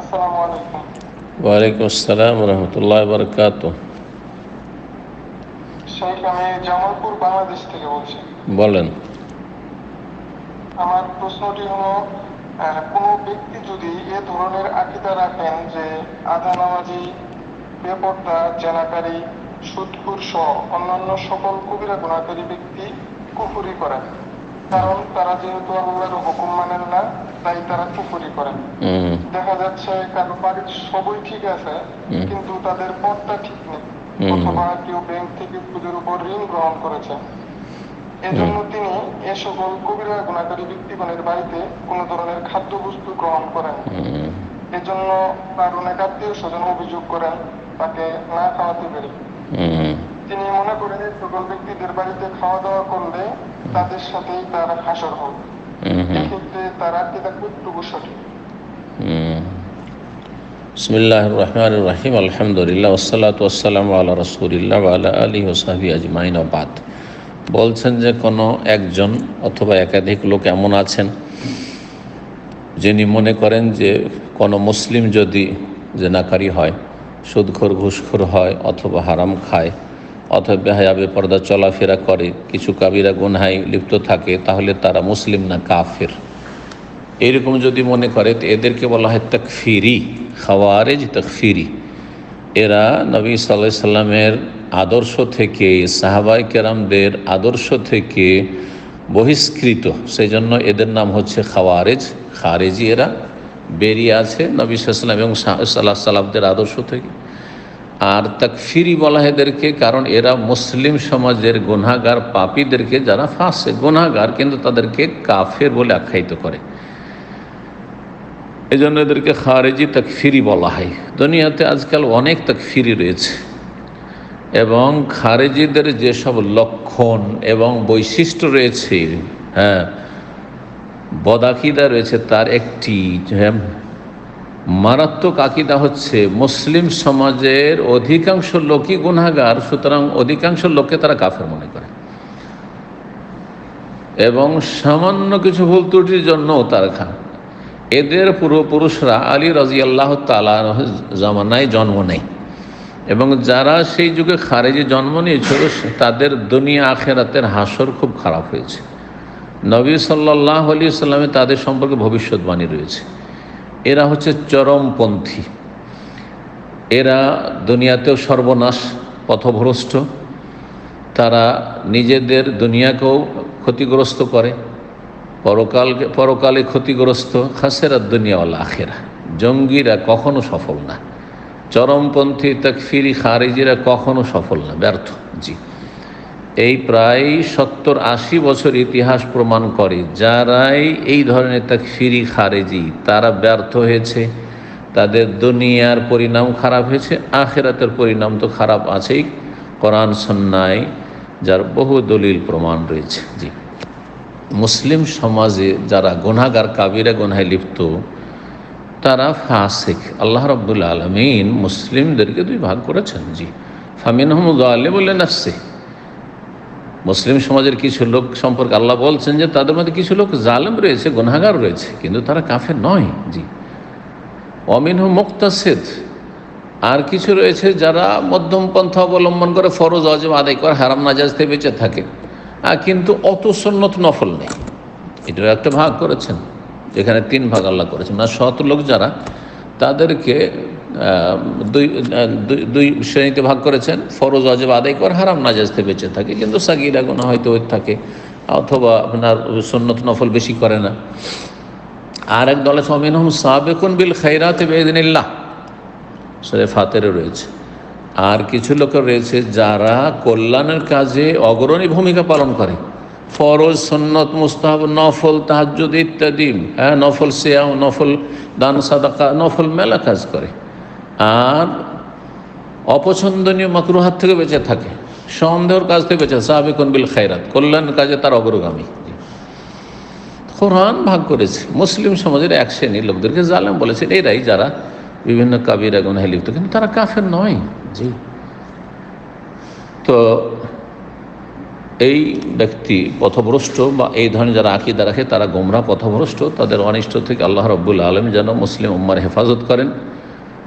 আসসালামু আলাইকুম। ওয়ালাইকুম আসসালাম রহমতুল্লাহ বরকাত শেখ আমি জামালপুর বাংলাদেশ থেকে বলছি। বলেন। আমার প্রশ্নটি হলো কোনো ব্যক্তি যদি এ ধরনের আকিদা রাখেন যে আধা নামাজি বেপর্দা জেনাকারী সুদকুর সহ অন্যান্য সকল কবিরা গুণাকারী ব্যক্তি কুফুরি করেন। কারণ তারা যেহেতু আল্লাহর হুকুম মানেন না তাই তারা কুফুরি করেন দেখা যাচ্ছে কারও বাড়ির সবই ঠিক আছে কিন্তু তাদের পথটা ঠিক নেই। অথবা কেউ ব্যাংক থেকে সুদের উপর ঋণ গ্রহণ করেছে। এজন্য তিনি এ সকল কবিরা গুণাকারী ব্যক্তিগণের বাড়িতে কোন ধরনের খাদ্যবস্তু গ্রহণ করেন। এজন্য তার অনেক আত্মীয় স্বজন অভিযোগ করেন তাকে না খাওয়াতে পেরে। তিনি মনে করেন সকল ব্যক্তিদের বাড়িতে খাওয়া দাওয়া করলে তাদের সাথেই তার হাসর হবে এক্ষেত্রে তার কতটুকু সঠিক। বলছেন যে কোনো একজন অথবা একাধিক লোক এমন আছেন যিনি মনে করেন যে কোনো মুসলিম যদি জেনাকারী হয় সুদখোর ঘুষখোর হয় অথবা হারাম খায় অথবা বেহায়া বেপর্দা চলাফেরা করে, কিছু কাবিরা গুনহায় লিপ্ত থাকে, তাহলে তারা মুসলিম না, কাফের। এরকম যদি মনে করে এদেরকে বলা হয় তকফিরি, খাওয়ারেজ তকফিরি। এরা নবী সাল্লাহ সাল্লামের আদর্শ থেকে সাহাবাই কেরামদের আদর্শ থেকে বহিষ্কৃত। সেই জন্য এদের নাম হচ্ছে খাওয়ারেজ, খারেজি এরা। বেরিয়ে আছে নবী সাল্লাম এবং সাল্লাহ সাল্লামদের আদর্শ থেকে। আর তাকফিরি বলা হয় এদেরকে, কারণ এরা মুসলিম সমাজের গুনাগার পাপীদেরকে যারা ফাঁসে গুনাগার কিন্তু তাদেরকে কাফের বলে আখ্যায়িত করে। এই জন্য এদেরকে খারেজি তাকফিরি বলা হয়। দুনিয়াতে আজকাল অনেক তাকফিরি রয়েছে। এবং খারেজিদের যেসব লক্ষণ এবং বৈশিষ্ট্য রয়েছে হ্যাঁ বদাকিদা রয়েছে, তার একটি যে মারাত্মক আকিদা হচ্ছে মুসলিম সমাজের অধিকাংশ লোকই গুনাগার সুতরাং অধিকাংশ লোককে তারা কাফের মনে করে। এবং সামান্য কিছু ভুল ত্রুটির জন্য তারা খান। এদের পূর্বপুরুষরা আলী রাজি আল্লাহ তালা জামানায় জন্ম নেয়। এবং যারা সেই যুগে খারেজি জন্ম নিয়েছিল, তাদের দুনিয়া আখেরাতের হাসর খুব খারাপ হয়েছে। নবী সাল্লাহ আলী সাল্লামে তাদের সম্পর্কে ভবিষ্যৎবাণী রয়েছে। এরা হচ্ছে চরমপন্থী। এরা দুনিয়াতেও সর্বনাশ, পথভ্রষ্ট। তারা নিজেদের দুনিয়াকেও ক্ষতিগ্রস্ত করে। পরকালকে পরকালে ক্ষতিগ্রস্ত খাসেরা দুনিয়াওয়ালা আখেরা জঙ্গিরা কখনো সফল না। চরমপন্থী, তাকফিরি, খারিজিরা কখনো সফল না। ব্যর্থ, জি। এই প্রায় সত্তর আশি বছর ইতিহাস প্রমাণ করে যারাই এই ধরনের তাকফিরি খারেজি, তারা ব্যর্থ হয়েছে। তাদের দুনিয়ার পরিণাম খারাপ হয়েছে, আখেরাতের পরিণাম তো খারাপ আছেই। কোরআন সন্ন্যায় যার বহু দলিল প্রমাণ রয়েছে। জি। মুসলিম সমাজে যারা গুনাগার কাবিরা গুনায় লিপ্ত, তারা ফাসেক। আল্লাহ রব্বুল আলমিন মুসলিমদেরকে দুই ভাগ করেছেন। জি। ফামিন আহমদ আলে বলে নাসছে মুসলিম সমাজের কিছু লোক সম্পর্কে আল্লাহ বলছেন যে তাদের মধ্যে কিছু লোক জালেম রয়েছে গুনাগার রয়েছে, কিন্তু তারা কাফের নয়। জি। অমিন মুক্তাসেদ। আর কিছু রয়েছে যারা মধ্যম পন্থা অবলম্বন করে ফরজ, অজব আদায় করে, হারাম নাজাজ থেকে বেঁচে থাকে। আর কিন্তু অত সন্নত নফল নেই। এটার একটা ভাগ করেছেন। এখানে তিন ভাগ আল্লাহ করেছেন। না শত লোক যারা, তাদেরকে দুই দুই শ্রেণীতে ভাগ করেছেন। ফরজ অজব আদায় করে, হারাম নাজাজতে বেঁচে থাকে। কিন্তু সাকিরা গোনা হয়তো ওই থাকে, অথবা আপনার সন্নত নফল বেশি করে না। আর এক দলে সমিন হম সাবেকুন বিল খাইরাতে বেদিনিল্লাহ সরে ফাতেরে রয়েছে। আর কিছু লোক রয়েছে যারা কল্যাণের কাজে অগ্রণী ভূমিকা পালন করে। ফরজ, সন্নত, মুস্তাহাব, নফল তাহাজুদ ইত্যাদি হ্যাঁ নফল সেয়াও নফল দান, সাদাকা, নফল মেলা কাজ করে। আর অপছন্দনীয় মাকরুহাত থেকে বেঁচে থাকে সন্দেহর কাজ থেকে বেঁচে সাহাবিকুন বিল খাইরাত কল্যাণের কাজে তার অগ্রগামী। কোরআন ভাগ করেছে। মুসলিম সমাজের এক শ্রেণির লোকদেরকে জালেম বলেছেন এরাই যারা বিভিন্ন কাবিরা গুনাহে লিপ্ত। কিন্তু তারা কাফের নয়। জি। তো এই ব্যক্তি পথভ্রষ্ট বা এই ধরনের যারা আকিদা রাখে তারা গোমরা পথভ্রষ্ট। তাদের অনিষ্ট থেকে আল্লাহ রব্বুল আলম যেন মুসলিম উম্মার হেফাজত করেন।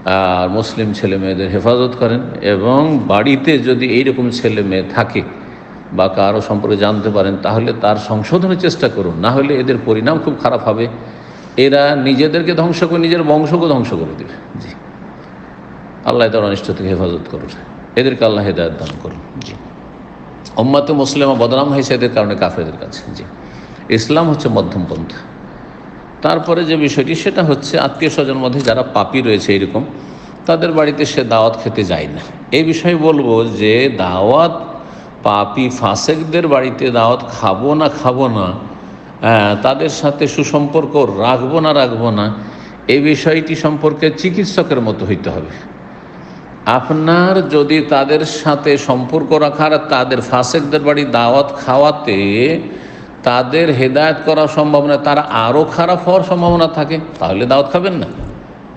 আর মুসলিম ছেলে মেয়েদের হেফাজত করেন এবং বাড়িতে যদি এইরকম ছেলে মেয়ে থাকে বা কারও সম্পর্কে জানতে পারেন, তাহলে তার সংশোধনের চেষ্টা করুন। না হলে এদের পরিণাম খুব খারাপ হবে। এরা নিজেদেরকে ধ্বংস করে, নিজের বংশকে ধ্বংস করে দেবে। জি। আল্লাহ তার অনিষ্ট থেকে হেফাজত করুন এদেরকে আল্লাহ হেদায়ত দান করুন। জি। উম্মাতে মুসলিমা বদনাম হয়েছে এদের কারণে কাফেরদের কাছে। জি। ইসলাম হচ্ছে মধ্যম পন্থা তারপরে যে বিষয়টি সেটা হচ্ছে আত্মীয় স্বজন মধ্যে যারা পাপি রয়েছে এরকম তাদের বাড়িতে সে দাওয়াত খেতে যায় না। এই বিষয়ে বলব যে দাওয়াত পাপি ফাসেকদের বাড়িতে দাওয়াত খাব না খাব না হ্যাঁ, তাদের সাথে সুসম্পর্ক রাখব না রাখব না এই বিষয়টি সম্পর্কে চিকিৎসকের মতো হইতে হবে। আপনার যদি তাদের সাথে সম্পর্ক রাখার তাদের ফাসেকদের বাড়ি দাওয়াত খাওয়াতে তাদের হেদায়ত করা সম্ভব না, তারা আরও খারাপ হওয়ার সম্ভাবনা থাকে, তাহলে দাওয়াত খাবেন না।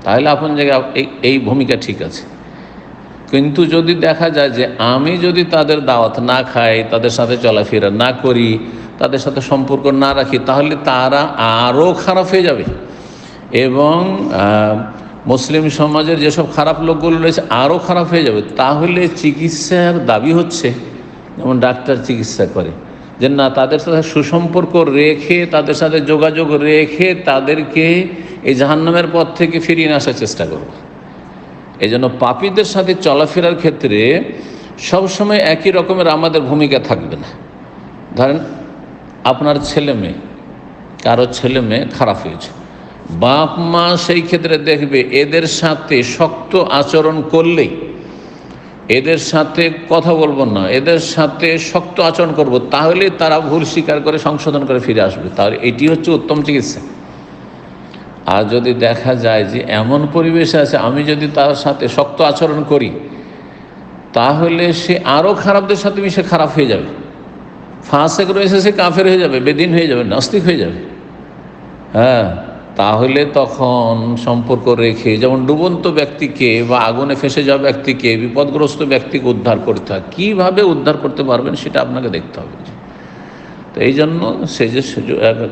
তাহলে আপন জায়গায় এই এই ভূমিকা ঠিক আছে। কিন্তু যদি দেখা যায় যে আমি যদি তাদের দাওয়াত না খাই, তাদের সাথে চলাফেরা না করি, তাদের সাথে সম্পর্ক না রাখি, তাহলে তারা আরও খারাপ হয়ে যাবে। এবং মুসলিম সমাজের যেসব খারাপ লোকগুলো রয়েছে আরও খারাপ হয়ে যাবে। তাহলে চিকিৎসার দাবি হচ্ছে, যেমন ডাক্তার চিকিৎসা করে। যে না, তাদের সাথে সুসম্পর্ক রেখে, তাদের সাথে যোগাযোগ রেখে তাদেরকে এই জাহান্নামের পথ থেকে ফিরিয়ে আসার চেষ্টা করব। এই জন্য পাপীদের সাথে চলাফেরার ক্ষেত্রে সবসময় একই রকমের আমাদের ভূমিকা থাকবে না। ধরেন, আপনার ছেলে মেয়ে, কারও ছেলে মেয়ে খারাপ হয়েছে। বাপ মা সেই ক্ষেত্রে দেখবে এদের সাথে শক্ত আচরণ করলেই এদের সাথে কথা বলব না, এদের সাথে শক্ত আচরণ করব, তাহলে তারা ভুল স্বীকার করে সংশোধন করে ফিরে আসবে। তাহলে এটি হচ্ছে উত্তম চিকিৎসা। আর যদি দেখা যায় যে এমন পরিবেশে আছে, আমি যদি তার সাথে শক্ত আচরণ করি, তাহলে সে আরও খারাপদের সাথে মিশে খারাপ হয়ে যাবে। ফাঁসেক রয়েছে, সে কাফের হয়ে যাবে, বেদিন হয়ে যাবে, নাস্তিক হয়ে যাবে। হ্যাঁ তাহলে তখন সম্পর্ক রেখে যেমন ডুবন্ত ব্যক্তিকে বা আগুনে ফেসে যাওয়া ব্যক্তিকে, বিপদগ্রস্ত ব্যক্তিকে উদ্ধার করতে হয়, কীভাবে উদ্ধার করতে পারবেন সেটা আপনাকে দেখতে হবে। তো এই জন্য সে যে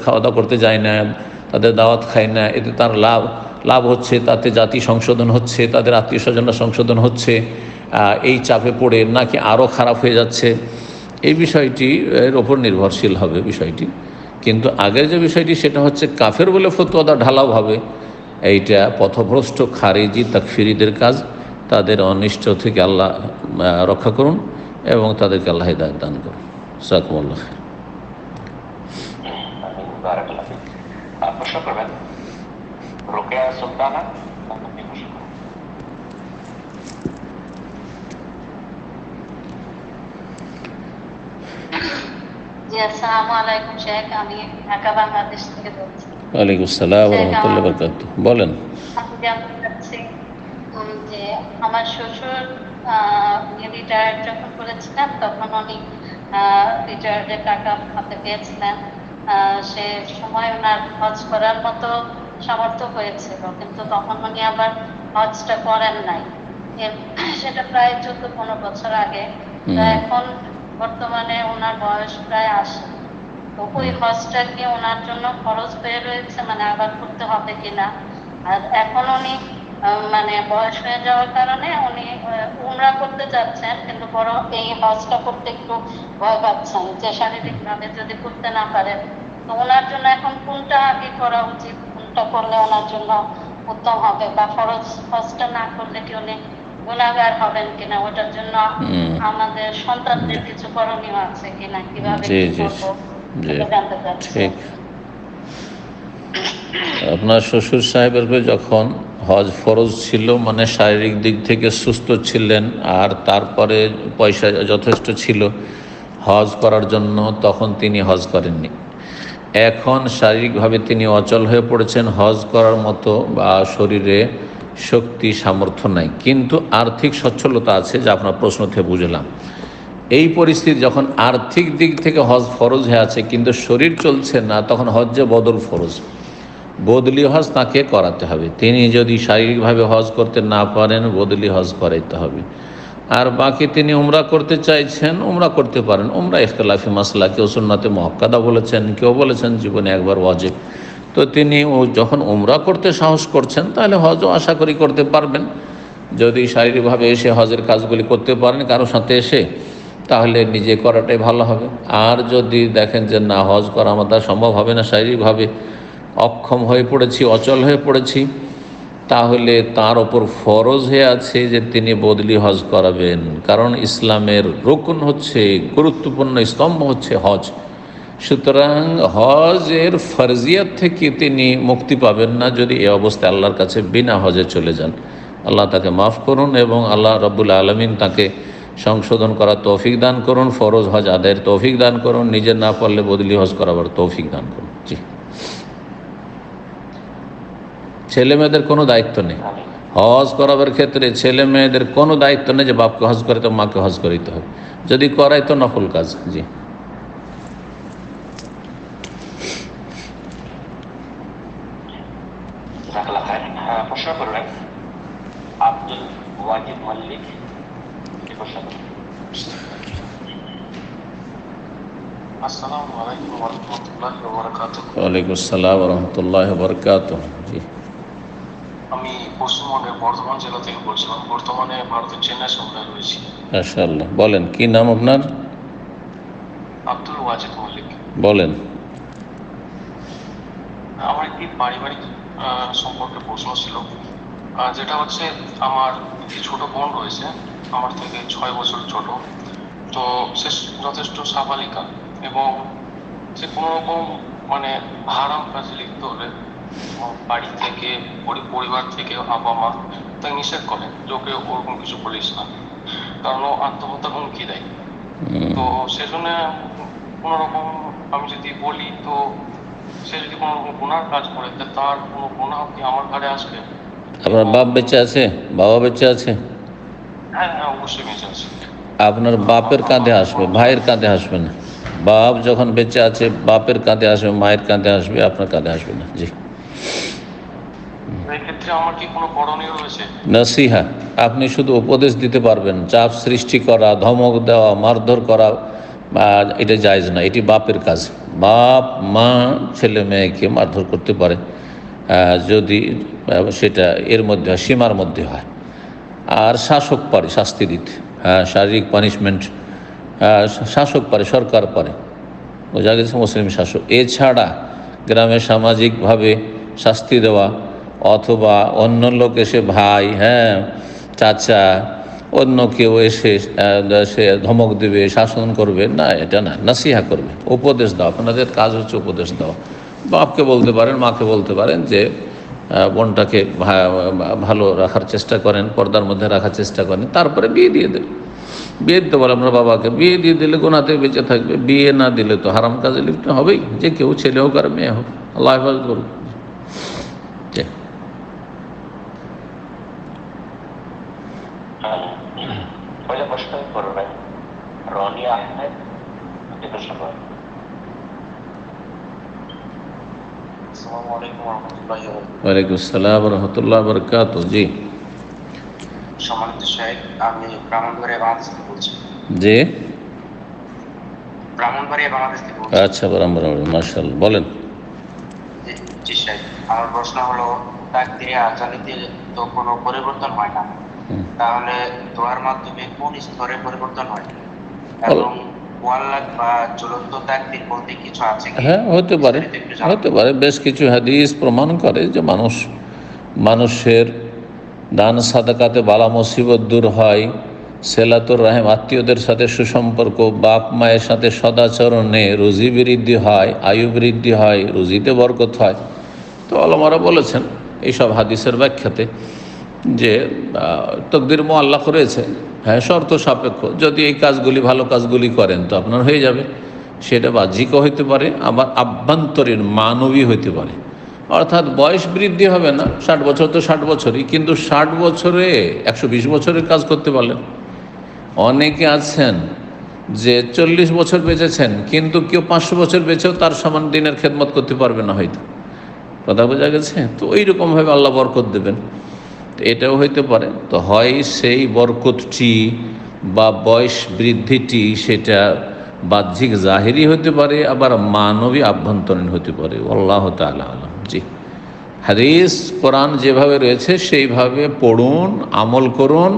খাওয়া দাওয়া করতে যায় না, তাদের দাওয়াত খায় না, এতে তার লাভ লাভ হচ্ছে, তাতে জাতি সংশোধন হচ্ছে, তাদের আত্মীয় স্বজনরা সংশোধন হচ্ছে এই চাপে পড়ে নাকি আরও খারাপ হয়ে যাচ্ছে। এই বিষয়টি এর ওপর নির্ভরশীল হবে বিষয়টি। কিন্তু আগের যে বিষয়টি সেটা হচ্ছে কাফের বলে ফতুয়া দেওয়া ঢালাওভাবে এইটা পথভ্রষ্ট খারিজি তাকফিরিদের কাজ। তাদের অনিষ্ট থেকে আল্লাহ রক্ষা করুন এবং তাদেরকে আল্লাহ দায় দান করুন। সাকুমুল্লাহ প্রশ্ন করবেন রোকেয়া সুলতানা আপনি প্রশ্ন করুন। জি আসসালামু আলাইকুম শেখ। আমি ঢাকা বাংলাদেশ থেকে বলছি। ওয়ালাইকুম আসসালাম রহমতুল্লাহ বরকাত বলেন। আমি জানতে চাচ্ছি যে আমার শ্বশুর রিটায়ার যখন করেছিলেন তখন উনি রিটায়ার্ডের টাকা হাতে পেয়েছিলেন। আহ, সে সময় ওনার হজ করার মতো সামর্থ্য হয়েছিল কিন্তু তখন উনি আবার হজটা করেন নাই। সেটা প্রায় চোদ্দ পনেরো বছর আগে। এখন বর্তমানে ওনার বয়স প্রায় আশি। তো ওই হজটা কি ওনার জন্য খরচ হয়ে রয়েছে মানে আবার করতে হবে কিনা? আর এখন উনি মানে বয়স হয়ে যাওয়ার কারণে উনি উমরা করতে যাচ্ছেন কিন্তু বড় এই হজটা করতে একটু ভয় পাচ্ছেন, যে শারীরিকভাবে যদি করতে না পারেন। তো ওনার জন্য এখন কোনটা আগে করা উচিত? কোনটা করলে ওনার জন্য উত্তম হবে? বা ফরজ হজটা না করলে কি উনি গুণাগার হবেন কিনা ওটার জন্য আমাদের সন্তানদের কিছু করণীয় আছে কিনা কীভাবে জি, জি, জি। জানতে চাচ্ছি। ঠিক। আপনার শ্বশুর সাহেবের যখন হজ ফরজ ছিল মানে শারীরিক দিক থেকে সুস্থ ছিলেন আর তারপরে পয়সা যথেষ্ট ছিল হজ করার জন্য তখন তিনি হজ করেননি। এখন শারীরিকভাবে তিনি অচল হয়ে পড়েছেন। হজ করার মতো বা শরীরে শক্তি, সামর্থ্য নাই। কিন্তু আর্থিক সচ্ছলতা আছে, যা আপনার প্রশ্ন থেকে বুঝলাম। এই পরিস্থিতি যখন আর্থিক দিক থেকে হজ ফরজ হয়ে আছে, কিন্তু শরীর চলছে না, তখন হজ্জে বদল ফরজ। বদলি হজ তাকে করাতে হবে। তিনি যদি শারীরিকভাবে হজ করতে না পারেন, বদলি হজ করাইতে হবে। আর বাকি তিনি উমরা করতে চাইছেন, উমরা করতে পারেন। উমরা ইখতলাফি মাসলা কেউ সুন্নাতে মহক্কাদা বলেছেন। কেউ বলেছেন, জীবনে একবার ওয়াজিব। তো তিনি ও যখন উমরা করতে সাহস করছেন, তাহলে হজও আশা করি করতে পারবেন। যদি শারীরিকভাবে এসে হজের কাজগুলি করতে পারেন কারোর সাথে এসে, তাহলে নিজে করাটাই ভালো হবে। আর যদি দেখেন যে না, হজ করা আমাদের সম্ভব হবে না, শারীরিকভাবে অক্ষম হয়ে পড়েছি, অচল হয়ে পড়েছি, তাহলে তার ওপর ফরজ হয়ে আছে যে তিনি বদলি হজ করাবেন। কারণ ইসলামের রকুন হচ্ছে, গুরুত্বপূর্ণ স্তম্ভ হচ্ছে হজ। সুতরাং হজের ফরজিয়াত থেকে তিনি মুক্তি পাবেন না যদি এ অবস্থায় আল্লাহর কাছে বিনা হজে চলে যান। আল্লাহ তাকে মাফ করুন এবং আল্লাহ রব্বুল আলমিন তাকে সংশোধন করার তৌফিক দান করুন, ফরজ হজ আদায়ের তৌফিক দান করুন নিজের না পারলে বদলি হজ করাবার তৌফিক দান করুন। জি। ছেলে মেয়েদের কোনো দায়িত্ব নেই। হজ করাবার ক্ষেত্রে ছেলে মেয়েদের কোনো দায়িত্ব নেই যে বাপকে হজ করে তো মাকে হজ করিতে হবে যদি করাই তো নকল কাজ, জি। প্রশ্ন করবেন আব্দুল ওয়াজিদ মল্লিক কি প্রশ্ন করবেন আসসালামু আলাইকুম ওরহমতুল্লাহ ওবরাকাত ওয়ালাইকুম আসসালাম রহমতুল্লাহ বরকাত জি। আমি পশ্চিমবঙ্গের বর্ধমান জেলা থেকে বলছিলাম বর্তমানে ভারতের চেন্নাই শহরে রয়েছি। মাশাআল্লাহ। বলেন কি নাম আপনার? আব্দুল ওয়াজিদ মল্লিক। বলেন। আমার একটি পারিবারিক সম্পর্কে প্রশ্ন ছিল। যেটা হচ্ছে আমার একটি ছোট বোন রয়েছে আমার থেকে ছয় বছর ছোট। তো সে যথেষ্ট সাবালিকা এবং সে কোনো রকম মানে হারাম কাজে লিপ্ত হলে বাড়ি থেকে পরি- পরিবার থেকে বাবা মা তাকে নিষেধ করে যে ওকে ওরকম কিছু বলিস না। কারণ ও আত্মহত্যা হুমকি দেয়? তো সেজন্য কোনো রকম আমি যদি বলি তো সে যদি কোনো রকম গুনার কাজ করে তার কোনো গুণা কি আমার ঘাড়ে আসবে? আপনার বাপ বেঁচে আছে? বাবা বেঁচে আছে? হ্যাঁ হ্যাঁ অবশ্যই বেঁচে আছে। আপনার বাপের কাঁধে আসবে ভাইয়ের কাঁধে আসবে না। বাপ যখন বেঁচে আছে বাপের কাঁধে আসবে মায়ের কাঁধে আসবে আপনার কাঁধে আসবে না। জি। নসিহা আপনি শুধু উপদেশ দিতে পারবেন। চাপ সৃষ্টি করা ধমক দেওয়া মারধর করা বা এটা জায়জ না এটি বাপের কাজ। বাপ, মা, ছেলে, মেয়েকে মারধর করতে পারে। যদি সেটা এর মধ্যে হয়, সীমার মধ্যে হয়। আর শাসক পারে, শাস্তি দিতে। হ্যাঁ শারীরিক পানিশমেন্ট শাসক পারে, সরকার পারে। বোঝা গেছে মুসলিম শাসক। এছাড়া গ্রামে সামাজিকভাবে শাস্তি দেওয়া অথবা অন্য লোক এসে ভাই হ্যাঁ চাচা অন্য কেউ এসে সে ধমক দেবে, শাসন করবে, না, এটা না, নাসিহা করবে, উপদেশ দাও, আপনাদের কাজ হচ্ছে উপদেশ দাও। বাপকে বলতে পারেন, মাকে বলতে পারেন যে বোনটাকে ভালো রাখার চেষ্টা করেন, পর্দার মধ্যে রাখার চেষ্টা করেন, তারপরে বিয়ে দিয়ে দেন। বিয়ে দিতে পারে আপনার বাবাকে, বিয়ে দিয়ে দিলে গোনাতে বেঁচে থাকবে, বিয়ে না দিলে তো হারাম কাজে লিপ্ত হবেই, যে কেউ ছেলে হোক আর মেয়ে হোক, আল্লাহ হেফাজত করুক জি। পয়লা প্রশ্ন করবেন। রনি আহমেদ কি প্রশ্ন করবেন আসসালামু ওয়ালাইকুম আসসালাম রহমতুল্লাহ বরকাত জি। সম্মানিত শেখ আমি ব্রাহ্মণবাড়িয়া বাংলাদেশ থেকে বলছি। জি। ব্রাহ্মণবাড়িয়া বাংলাদেশ থেকে বলছি। আচ্ছা বলেন। জি- জি শেখ আমার প্রশ্ন হলো তাকদিরে তো কোনো পরিবর্তন হয় না। তাহলে দোয়ার মাধ্যমে কোন স্তরে পরিবর্তন হয়? এবং হ্যাঁ হতে পারে। হতে পারে। বেশ কিছু হাদিস প্রমাণ করে যে মানুষ মানুষের দান সাদাকাতে বালা মুসিবত দূর হয়। সেলাতুর রাহেম আত্মীয়দের সাথে সুসম্পর্ক বাপ মায়ের সাথে সদাচরণে রুজি বৃদ্ধি হয় আয়ু বৃদ্ধি হয় রুজিতে বরকত হয়। তো আলমারা বলেছেন এইসব হাদিসের ব্যাখ্যাতে। যে তকদির মোয়াল্লাহ রয়েছে হ্যাঁ শর্ত সাপেক্ষ। যদি এই কাজগুলি ভালো কাজগুলি করেন, তো আপনার হয়ে যাবে। সেটা বাহ্যিকও হইতে পারে, আবার আভ্যন্তরীণ মানবী হইতে পারে। অর্থাৎ বয়স বৃদ্ধি হবে না। ষাট বছর তো ষাট বছরই, কিন্তু ষাট বছরে, একশো বিশ বছরের কাজ করতে পারলেন। অনেকে আছেন যে চল্লিশ বছর বেঁচেছেন, কিন্তু কেউ পাঁচশো বছর বেঁচেও তার সমান দিনের খেদমত করতে পারবে না হয়তো। কথা বোঝা গেছে? তো ওই রকমভাবে আল্লাহ বরকত দেবেন। তো এটাও হইতে পারে। তো হয় সেই বরকতটি বা বয়স বৃদ্ধিটি সেটা বাহ্যিক জাহিরি হতে পারে, আবার মানবী আভ্যন্তরীণ হতে পারে। আল্লাহ তালা আলম। জি। হাদিস, কোরআন যেভাবে রয়েছে সেইভাবে পড়ুন, আমল করুন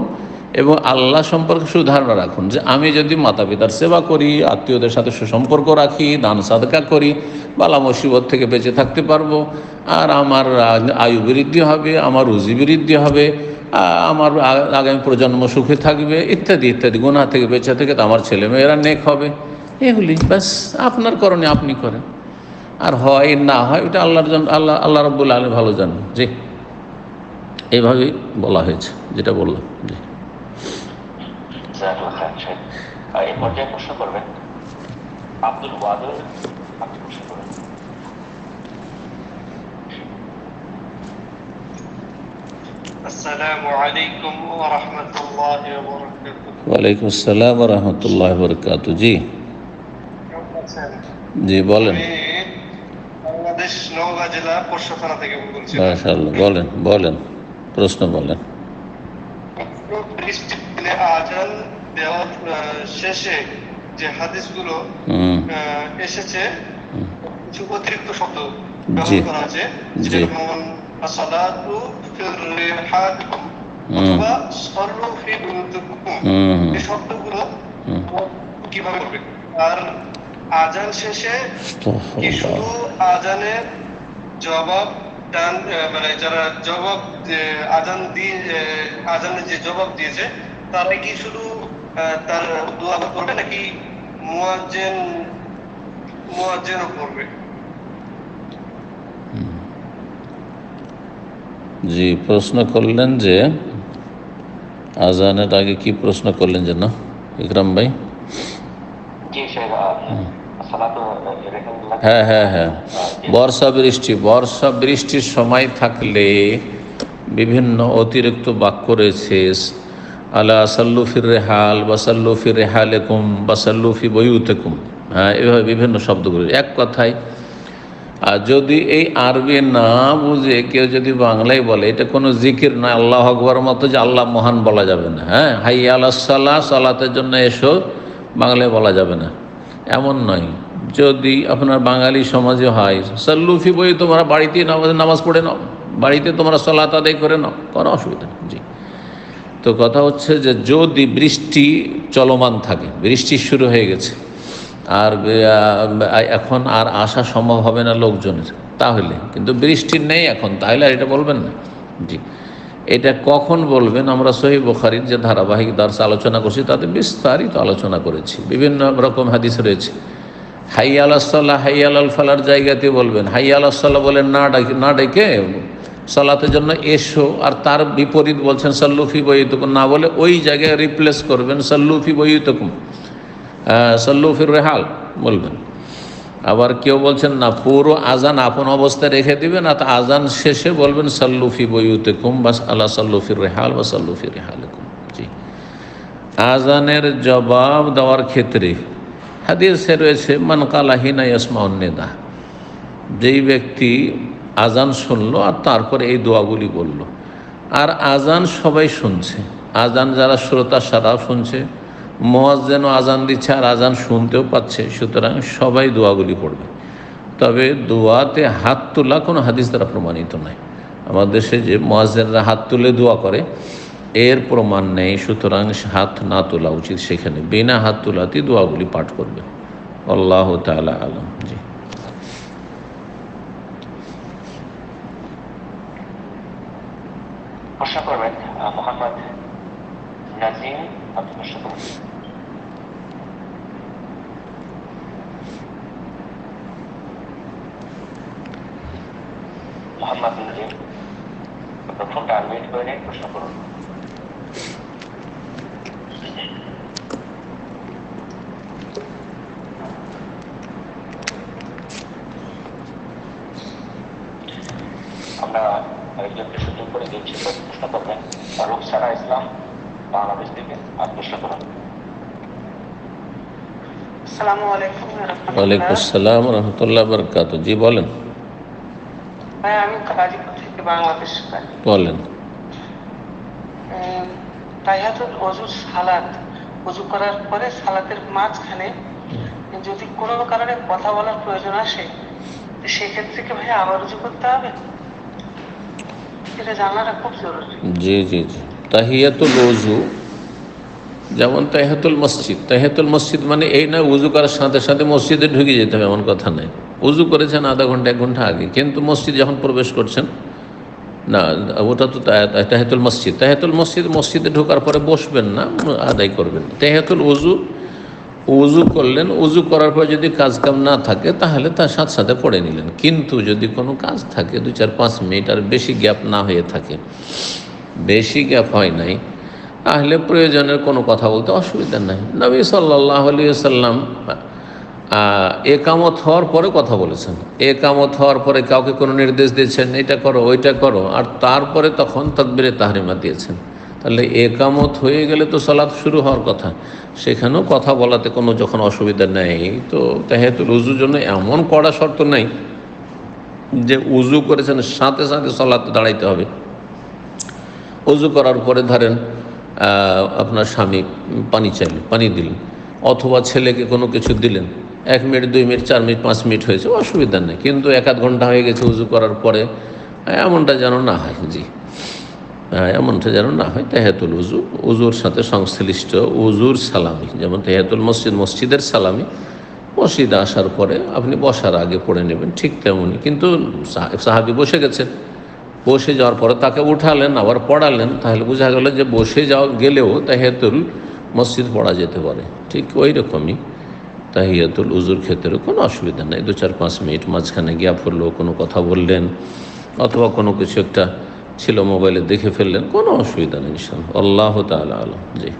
এবং আল্লাহ সম্পর্কে শুধু ধারণা রাখুন যে আমি যদি মাতা পিতার সেবা করি, আত্মীয়দের সাথে সুসম্পর্ক রাখি দান সাদকা করি বালা মুসিবত থেকে বেঁচে থাকতে পারব। আর আমার আয়ু বৃদ্ধি হবে, আমার রুজি বৃদ্ধি হবে, আমার আগামী প্রজন্ম সুখে থাকবে, ইত্যাদি ইত্যাদি। গুণা থেকে বেঁচে থেকে তো আমার ছেলে মেয়েরা নেক হবে। এগুলি, ব্যাস, আপনার করণে আপনি করেন। আর হয় না হয় ওটা আল্লাহর জন্য, আল্লাহ আল্লাহ রব্বুল আলম ভালো জানেন। জি। এইভাবেই বলা হয়েছে, যেটা বললাম। জি। আব্দুল আপনি প্রশ্ন ওয়ালাইকুম আসসালাম রহমতুল্লাহ বরকাত জি? জি বলেন। বাংলাদেশ নওগাঁ জেলা পরশু থানা থেকে বলছি। মাশাআল্লাহ বলেন বলেন প্রশ্ন বলেন। আজান দেওয়ার শেষে যে হাদিসগুলো এসেছে কিছু অতিরিক্ত শব্দ ব্যবহার করা আছে। যেমন এই শব্দগুলো কীভাবে আর আজান শেষে কি শুধু আজানের জবাব দান মানে যারা জবাব আজান দিয়ে আজানের যে জবাব দিয়েছে তারা কি শুধু তার দোয়া করবে নাকি মুয়াজ্জিন মুয়াজ্জিনও করবে? জি প্রশ্ন করলেন যে আজানের আগে কি প্রশ্ন করলেন যেন? ইকরাম ভাই? হ্যাঁ হ্যাঁ হ্যাঁ। বর্ষা বৃষ্টি বর্ষা বৃষ্টির সময় থাকলে বিভিন্ন অতিরিক্ত বাক্য রয়েছে। আলা সাল্লুফির রেহাল বা সাল্লুফির রেহালেকুম বা সাল্লুফি বইউতেকুম হ্যাঁ এভাবে বিভিন্ন শব্দগুলো এক কথায় আর যদি এই আরবি না বুঝে, কেউ যদি বাংলায় বলে, এটা কোনো জিকির না, আল্লাহ আকবর মতো যে আল্লাহ মহান বলা যাবে না হ্যাঁ? হাই আল্লাহ সাল্লাহ সালাতের জন্য এসো, বাংলায় বলা যাবে না। এমন নয়। যদি আপনার বাঙালি সমাজে হয় সাল্লুফি বই, তোমরা বাড়িতে নামাজ নামাজ পড়ে নাও। বাড়িতে তোমরা সলাত আদায় করে নাও। কোনো অসুবিধা নেই। জি। তো কথা হচ্ছে যে, যদি বৃষ্টি চলমান থাকে, বৃষ্টি শুরু হয়ে গেছে আর এখন আর আসা সম্ভব হবে না লোকজনের। তাহলে, কিন্তু বৃষ্টি নেই এখন, তাহলে আর এটা বলবেন না। জি। এটা কখন বলবেন? আমরা সহি বখারির যে ধারাবাহিক দার্স আলোচনা করছি, তাতে বিস্তারিত আলোচনা করেছি। বিভিন্ন রকম হাদিস রয়েছে। হাই আলাহ হাই আল ফালার জায়গাতে বলবেন। হাই আলাহ বলেন, না ডাকে, না ডেকে সালাতের জন্য এসো। আর তার বিপরীত বলছেন সাল্লুফি বইতকুম না বলে ওই জায়গায় রিপ্লেস করবেন সাল্লুফি বইতকুম সাল্লুফির রেহাল, বলবেন। আবার কেউ বলছেন, না, পুরো আজান আপন অবস্থায় রেখে দিবেন আর আজান শেষে বলবেন সাল্লুফি বইউতেকুম বা আল্লাহ সাল্লুফির রেহাল, বা সাল্লুফি রেহালকুম। জি। আজানের জবাব দেওয়ার ক্ষেত্রে হাদিসে রয়েছে, মান কালাহিনা ইসমাউন্নেদা যেই ব্যক্তি আজান শুনলো আর তারপরে এই দোয়াগুলি বলল। আর আজান সবাই শুনছে। আজান যারা শ্রোতা সারা শুনছে। মহাজ যেন আজান দিচ্ছে আর আজান শুনতেও পাচ্ছে, সুতরাং সবাই দোয়াগুলি পড়বে। তবে দোয়াতে হাত তোলা কোনো হাদিস দ্বারা প্রমাণিত নয়। আমাদের দেশে যে মহাজেনরা হাত তুলে দোয়া করে, এর প্রমাণ নেই, সুতরাং হাত না তোলা উচিত সেখানে। বিনা হাত তোলাতেই দোয়াগুলি পাঠ করবে। আল্লাহ তালা আলম। জি প্রশ্ন করবেন আহ, মোহাম্মদ নাজিম আপনি প্রশ্ন করবেন ফোনটা করে প্রশ্ন করুন আমরা একজনকে সুযোগ করে দিচ্ছি তো প্রশ্ন করবেন রুকসানা ইসলাম বাংলাদেশ থেকে আর প্রশ্ন করুন ওয়ালাইকুম আসসালাম রহমতুল্লাহ বরকাত জি বলেন ভাই আমি বাংলাদেশ বলেন। তাইহাতুল অজুর সালাত। অজু করার পরে সালাতের মাঝখানে যদি কোনো কারণে কথা বলার প্রয়োজন আসে সেক্ষেত্রে কি ভাই আবার উজু করতে হবে? এটা জানাটা খুব জরুরি। জি জি জি। তাহিয়াতুল ওজু যেমন তাহিয়াতুল মসজিদ। তাহিয়াতুল মসজিদ মানে এই নয় উজু করার সাথে সাথে মসজিদে ঢুকে যেতে হবে এমন কথা নেই। উজু করেছেন আধা ঘণ্টা এক ঘণ্টা আগে। কিন্তু মসজিদ যখন প্রবেশ করছেন না, ওটা তো তাহে- তাহিয়াতুল মসজিদ। তাহিয়াতুল মসজিদ, মসজিদে ঢোকার পরে বসবেন না আদায় করবেন। তাহিয়াতুল উজু উজু করলেন উজু করার পর যদি কাজ কাম না থাকে, তাহলে তার সাথে সাথে পড়ে নিলেন। কিন্তু যদি কোনো কাজ থাকে দু চার পাঁচ মিনিট আর বেশি গ্যাপ না হয়ে থাকে, বেশি গ্যাপ হয় নাই, তাহলে প্রয়োজনের কোনো কথা বলতে অসুবিধা নাই। নবী সাল্লাহ আলী সাল্লাম একামত হওয়ার পরে কথা বলেছেন। একামত হওয়ার পরে কাউকে কোনো নির্দেশ দিয়েছেন, এটা করো, ওইটা করো। আর তারপরে তখন তকবিরে তাহরিমা দিয়েছেন। তাহলে একামত হয়ে গেলে তো সালাত শুরু হওয়ার কথা। সেখানেও কথা বলাতে কোনো যখন অসুবিধা নেই, তো তাহেতুল উজুর জন্য এমন কড়া শর্ত নাই যে উজু করেছেন, সাথে সাথে সলাতে দাঁড়াইতে হবে। উজু করার পরে ধরেন আপনার স্বামী পানি চাইলেন, পানি দিলেন, অথবা ছেলেকে কোনো কিছু দিলেন। এক মিনিট দুই মিনিট চার মিনিট পাঁচ মিনিট হয়েছে অসুবিধা নেই। কিন্তু এক আধ ঘণ্টা হয়ে গেছে উজু করার পরে এমনটা যেন না হয় জি। হ্যাঁ, এমনটা যেন না হয় তেহাতুল উজু উজুর সাথে সংশ্লিষ্ট উজুর সালামি যেমন তেহাতুল মসজিদ মসজিদের সালামি মসজিদে আসার পরে আপনি বসার আগে পড়ে নেবেন ঠিক তেমনই। কিন্তু সাহ- সাহাবি বসে গেছেন। বসে যাওয়ার পরে তাকে উঠালেন আবার পড়ালেন তাহলে বোঝা গেল যে বসে যাওয়া গেলেও তাহিয়াতুল মসজিদ পড়া যেতে পারে। ঠিক ওই রকমই। তাহিয়াতুল উজুর ক্ষেত্রে কোনো অসুবিধা নেই। দু চার পাঁচ মিনিট মাঝখানে গিয়া পড়ল কোনো কথা বললেন অথবা কোনো কিছু একটা ছিল মোবাইলে দেখে ফেললেন, কোনো অসুবিধা নেই আল্লাহ তালা আলম। জি।